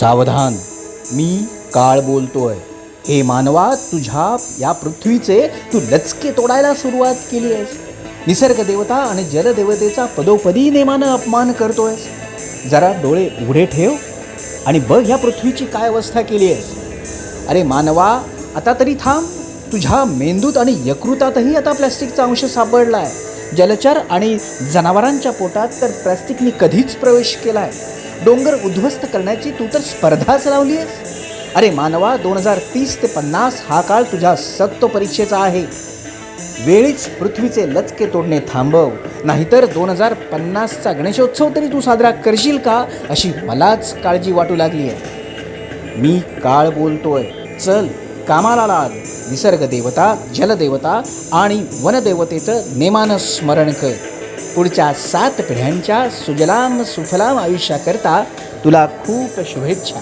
सावधान. मी काळ बोलतोय. हे मानवा तुझ्या या पृथ्वीचे तू लचके तोडायला सुरुवात केली आहेस. निसर्ग देवता आणि जलदेवतेचा पदोपदी नेमानं अपमान करतोयस. जरा डोळे उघडे ठेव आणि बघ या पृथ्वीची काय अवस्था केली आहेस. अरे मानवा आता तरी थांब. तुझ्या मेंदूत आणि यकृतातही आता प्लॅस्टिकचा अंश सापडला आहे जलचर आणि जनावरांच्या पोटात तर प्लॅस्टिकनी कधीच प्रवेश केला आहे डोंगर उद्ध्वस्त करण्याची तू तर स्पर्धाच लावली आहेस अरे मानवा दोन हजार तीस ते पन्नास हा काळ तुझ्या सत्व परीक्षेचा आहे. वेळीच पृथ्वीचे लचके तोडणे थांबव नाहीतर दोन हजार पन्नासचा गणेशोत्सव तरी तू साजरा करशील का अशी मलाच काळजी वाटू लागली आहे मी काळ बोलतोय. चल कामाला लाग. निसर्ग देवता जलदेवता आणि वनदेवतेचं नेमानं स्मरण कर. पुढच्या सात पिढ्यांच्या सुजलाम सुफलाम आयुष्याकरता तुला खूप शुभेच्छा.